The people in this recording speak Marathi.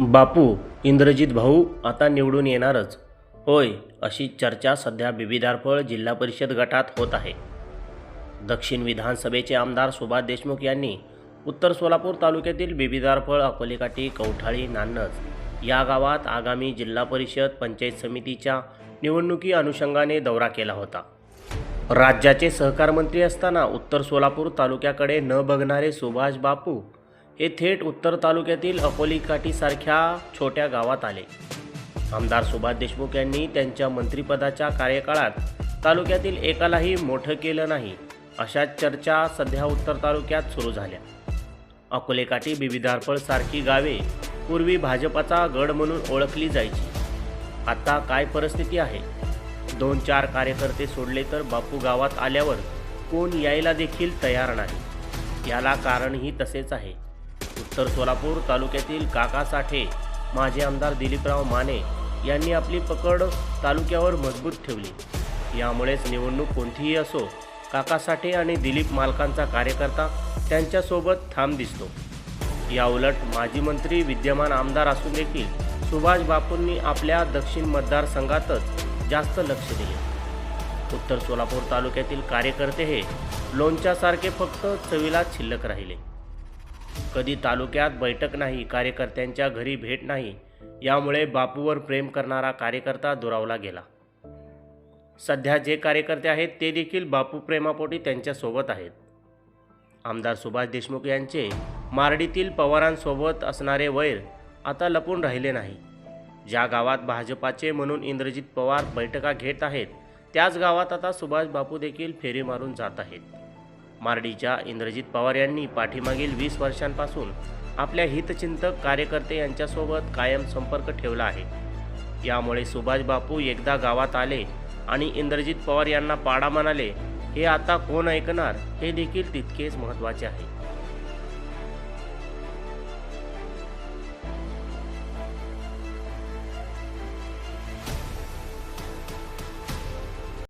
बापू इंद्रजित भाऊ आता निवडून येणारच. होय अशी चर्चा सध्या बिबीदारफळ जिल्हा परिषद गटात होत आहे. दक्षिण विधानसभेचे आमदार सुभाष देशमुख यांनी उत्तर सोलापूर तालुक्यातील बिबिदारफळ अकोलेकाठी कवठाळी नान्नज या गावात आगामी जिल्हा परिषद पंचायत समितीच्या निवडणुकी अनुषंगाने दौरा केला होता. राज्याचे सहकार मंत्री असताना उत्तर सोलापूर तालुक्याकडे न बघणारे सुभाष बापू हे थेट उत्तर तालुक्यातील अकोलीकाठीसारख्या छोट्या गावात आले. आमदार सुभाष देशमुख यांनी त्यांच्या मंत्रिपदाच्या कार्यकाळात तालुक्यातील एकालाही मोठं केलं नाही अशा चर्चा सध्या उत्तर तालुक्यात सुरू झाल्या. अकोलेकाठी बिबिदारपळ सारखी गावे पूर्वी भाजपाचा गड म्हणून ओळखली जायची. आता काय परिस्थिती आहे? दोन चार कार्यकर्ते सोडले तर बापू गावात आल्यावर कोण यायला देखील तयार नाही. याला कारणही तसेच आहे. उत्तर सोलापूर तालुक्यातील काका साठे माजी आमदार दिलीपराव माने यांनी आपली पकड तालुक्यावर मजबूत ठेवली. यामुळेच निवडणूक कोणतीही असो काका साठे आणि दिलीप मालकांचा कार्यकर्ता त्यांच्यासोबत ठाम दिसतो. याउलट माजी मंत्री विद्यमान आमदार असून देखील सुभाष बापूंनी आपल्या दक्षिण मतदारसंघातच जास्त लक्ष दिले. उत्तर सोलापूर तालुक्यातील कार्यकर्ते हे लोणच्यासारखे फक्त चवीला शिल्लक राहिले. कधी तालुक्यात बैठक नाही कार्यकर्त्यांच्या घरी भेट नाही यामुळे बापूवर प्रेम करणारा कार्यकर्ता दुरावला गेला. सध्या जे कार्यकर्ते आहेत ते देखील बापू प्रेमापोटी त्यांच्यासोबत आहेत. आमदार सुभाष देशमुख यांचे मारडीतील पवारांसोबत असणारे वैर आता लपून राहिले नाही. ज्या गावात भाजपाचे म्हणून इंद्रजित पवार बैठका घेत आहेत त्याच गावात आता सुभाष बापू देखील फेरी मारून जात आहेत. मारडीच्या इंद्रजित पवार यांनी पाठीमागील वीस वर्षांपासून आपल्या हितचिंतक कार्यकर्ते यांच्यासोबत कायम संपर्क ठेवला आहे. यामुळे सुभाष बापू एकदा गावात आले आणि इंद्रजित पवार यांना पाडा म्हणाले हे आता कोण ऐकणार? हे देखील तितकेच महत्त्वाचे आहे.